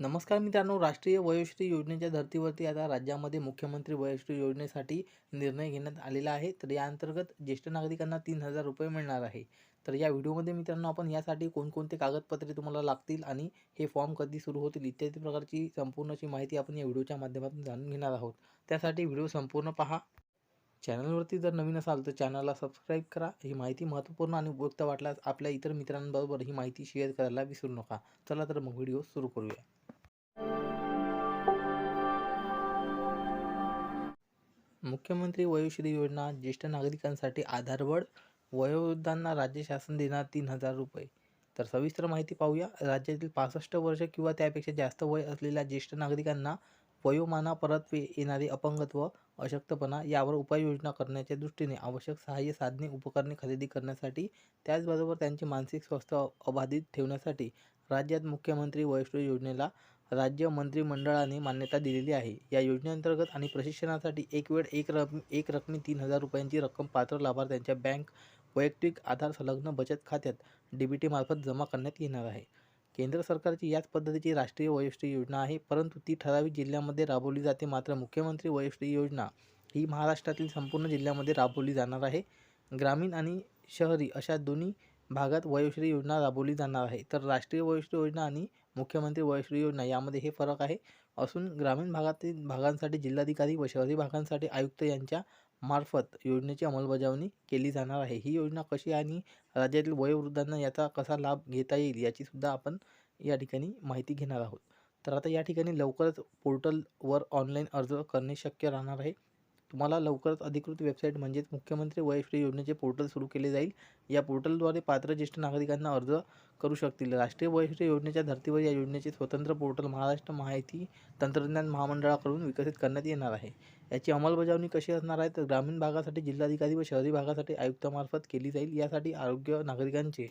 नमस्कार मित्रांनो राष्ट्रीय वयोश्री योजनेच्या धर्तीवरती आता राज्यामध्ये मुख्यमंत्री वयोश्री योजनेसाठी निर्णय घेण्यात आलेला आहे. तर या अंतर्गत ज्येष्ठ नागरिकांना तीन हजार रुपये मिळणार आहे. तर या व्हिडिओमध्ये मित्रांनो आपण यासाठी कोणकोणते कागदपत्रे तुम्हाला लागतील आणि हे फॉर्म कधी सुरू होतील इत्यादी प्रकारची संपूर्णची माहिती आपण या व्हिडिओच्या माध्यमातून जाणून घेणार आहोत. त्यासाठी व्हिडिओ संपूर्ण पहा. चॅनलवरती जर नवीन असाल तर चॅनलला सबस्क्राईब करा. ही माहिती महत्त्वपूर्ण आणि उपयुक्त वाटल्यास आपल्या इतर मित्रांबरोबर ही माहिती शेअर करायला विसरू नका. चला तर मग व्हिडिओ सुरू करूया. मुख्यमंत्री वयोश्री योजना ज्येष्ठ नागरिकांसाठी आधारवड वयोवृद्धांना राज्य शासन देणार तीन हजार रुपये. तर सविस्तर माहिती पाहूया. राज्यातील पासष्ट वर्ष किंवा त्यापेक्षा जास्त वय असलेल्या ज्येष्ठ नागरिकांना वयोमानापरत्वे येणारे अपंगत्व अशक्तपणा यावर उपाययोजना करण्याच्या दृष्टीने आवश्यक सहाय्य साधने उपकरणे खरेदी करण्यासाठी त्याचबरोबर त्यांचे मानसिक स्वास्थ्य अबाधित ठेवण्यासाठी राज्यात मुख्यमंत्री वयोश्री योजनेला राज्य मंत्रिमंडळाने मान्यता दिलेली आहे. या योजनेअंतर्गत आणि प्रशिक्षणासाठी एक वेळ एक रकम एक रकमी तीन हजार रुपयांची रक्कम पात्र लाभार्थ्यांच्या बँक वैयक्तिक आधार संलग्न बचत खात्यात डी बी टीमार्फत जमा करण्यात येणार आहे. केंद्र सरकारची याच पद्धतीची राष्ट्रीय वयोश्री योजना आहे परंतु ती ठराविक जिल्ह्यामध्ये राबवली जाते. मात्र मुख्यमंत्री वयोश्री योजना ही महाराष्ट्रातील संपूर्ण जिल्ह्यामध्ये राबवली जाणार आहे. ग्रामीण आणि शहरी अशा दोन्ही भागात वयोश्री योजना राबवली जाणार आहे. तर राष्ट्रीय वयोश्री योजना आणि मुख्यमंत्री वयश्री योजना यामध्ये हे फरक आहे. असून ग्रामीण भागातील भागांसाठी जिल्हाधिकारी व शहरी भागांसाठी आयुक्त यांच्या मार्फत योजनेची अंमलबजावणी केली जाणार आहे. ही योजना कशी आणि राज्यातील वयोवृद्धांना याचा कसा लाभ घेता येईल याचीसुद्धा आपण या ठिकाणी माहिती घेणार आहोत. तर आता या ठिकाणी लवकरच पोर्टलवर ऑनलाईन अर्ज करणे शक्य राहणार आहे. तुम्हाला लवकरच अधिकृत वेबसाईट म्हणजेच मुख्यमंत्री वयश्री योजनेचे पोर्टल सुरू केले जाईल. या पोर्टलद्वारे पात्र ज्येष्ठ नागरिकांना अर्ज करू शकतील. राष्ट्रीय वयश्री योजनेच्या धर्तीवर या योजनेचे स्वतंत्र पोर्टल महाराष्ट्र माहिती तंत्रज्ञान महामंडळाकडून विकसित करण्यात येणार आहे. याची अंमलबजावणी कशी असणार आहे? तर ग्रामीण भागासाठी जिल्हाधिकारी व शहरी भागासाठी आयुक्तामार्फत केली जाईल. यासाठी आरोग्य नागरिकांचे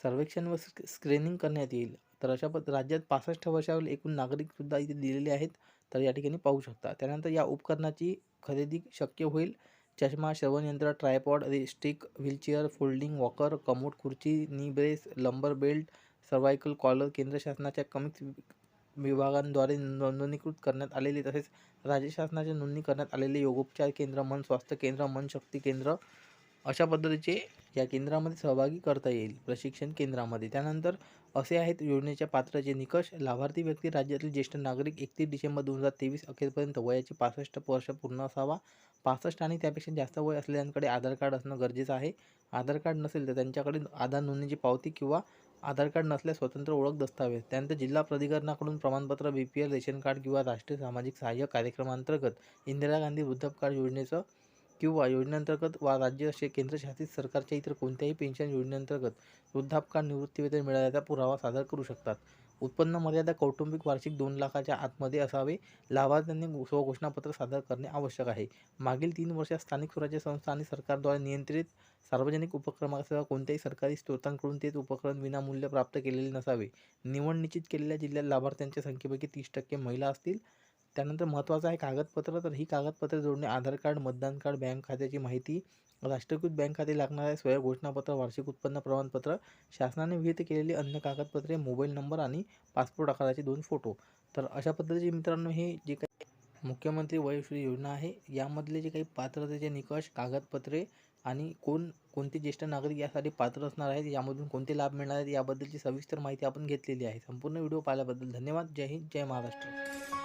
सर्वेक्षण व स्क्रीनिंग करण्यात येईल. तर अशा पद्ध राज्यात पासष्ट वर्षावरील एकूण नागरिकसुद्धा इथे दिलेले आहेत तर या ठिकाणी पाहू शकता. त्यानंतर या उपकरणाची खरेदी शक्य होईल. चष्मा श्रवणयंत्र tripod stick wheelchair folding walker commode खुर्ची knee brace lumbar belt cervical collar केंद्र शासनाच्या कमिक्स विभागांद्वारे नोंदणीकृत करण्यात आलेले तसेच राज्य शासनाच्या नोंदणी करण्यात आलेले योगोपचार केंद्र मन स्वास्थ्य केंद्र मन शक्ती केंद्र अशा पद्धतीचे या केंद्रामध्ये सहभागी करता येईल प्रशिक्षण केंद्रामध्ये. त्यानंतर असे आहेत योजनेच्या पात्राचे निकष. लाभार्थी व्यक्ती राज्यातील ज्येष्ठ नागरिक एकतीस डिसेंबर दोन हजार तेवीस अखेरपर्यंत वयाचे पासष्ट वर्ष पूर्ण असावा. पासष्ट आणि त्यापेक्षा जास्त वय असलेल्यांकडे आधार कार्ड असणं गरजेचं आहे. आधार कार्ड नसेल तर त्यांच्याकडे आधार नोंदणीची पावती किंवा आधार कार्ड नसल्यास स्वतंत्र ओळख दस्तावेज. त्यानंतर जिल्हा प्राधिकरणाकडून प्रमाणपत्र B P L ration card किंवा राष्ट्रीय सामाजिक सहाय्य कार्यक्रमांतर्गत इंदिरा गांधी वृद्धापकाळ योजनेचं किंवा योजनेअंतर्गत वा राज्य असे केंद्रशासित सरकारच्या इतर कोणत्याही पेन्शन योजनेअंतर्गत वृद्धापकाळ निवृत्तीवेतन मिळाल्याचा पुरावा सादर करू शकतात. उत्पन्न मर्यादा कौटुंबिक वार्षिक दोन लाखाच्या आतमध्ये असावे. लाभार्थ्यांनी स्वघोषणापत्र सादर करणे आवश्यक आहे. मागील तीन वर्षात स्थानिक स्वराज्य संस्था आणि सरकारद्वारे नियंत्रित सार्वजनिक उपक्रमासह कोणत्याही सरकारी स्रोतांकडून तेच उपकरण विनामूल्य प्राप्त केलेले नसावे. निवड निश्चित केलेल्या जिल्ह्यात लाभार्थ्यांच्या संख्येपैकी तीस टक्के महिला असतील. त्यानंतर महत्त्वाचं आहे कागदपत्र तर ही कागदपत्रे जोडणे आधार कार्ड मतदान कार्ड बँक खात्याची माहिती राष्ट्रीयकृत बँक खाते लागणारे स्वयं घोषणापत्र वार्षिक उत्पन्न प्रमाणपत्र. शासनाने विहित केलेली अन्य कागदपत्रे मोबाईल नंबर आणि पासपोर्ट आकाराचे दोन फोटो. तर अशा पद्धतीचे मित्रांनो हे जे काही मुख्यमंत्री वयोश्री योजना आहे यामधले जे काही पात्रतेचे निकष कागदपत्रे आणि कोण कोणते ज्येष्ठ नागरिक यासाठी पात्र असणार आहेत यामधून कोणते लाभ मिळणार आहेत याबद्दलची सविस्तर माहिती आपण घेतलेली आहे. संपूर्ण व्हिडिओ पाहिल्याबद्दल धन्यवाद. जय हिंद जय महाराष्ट्र.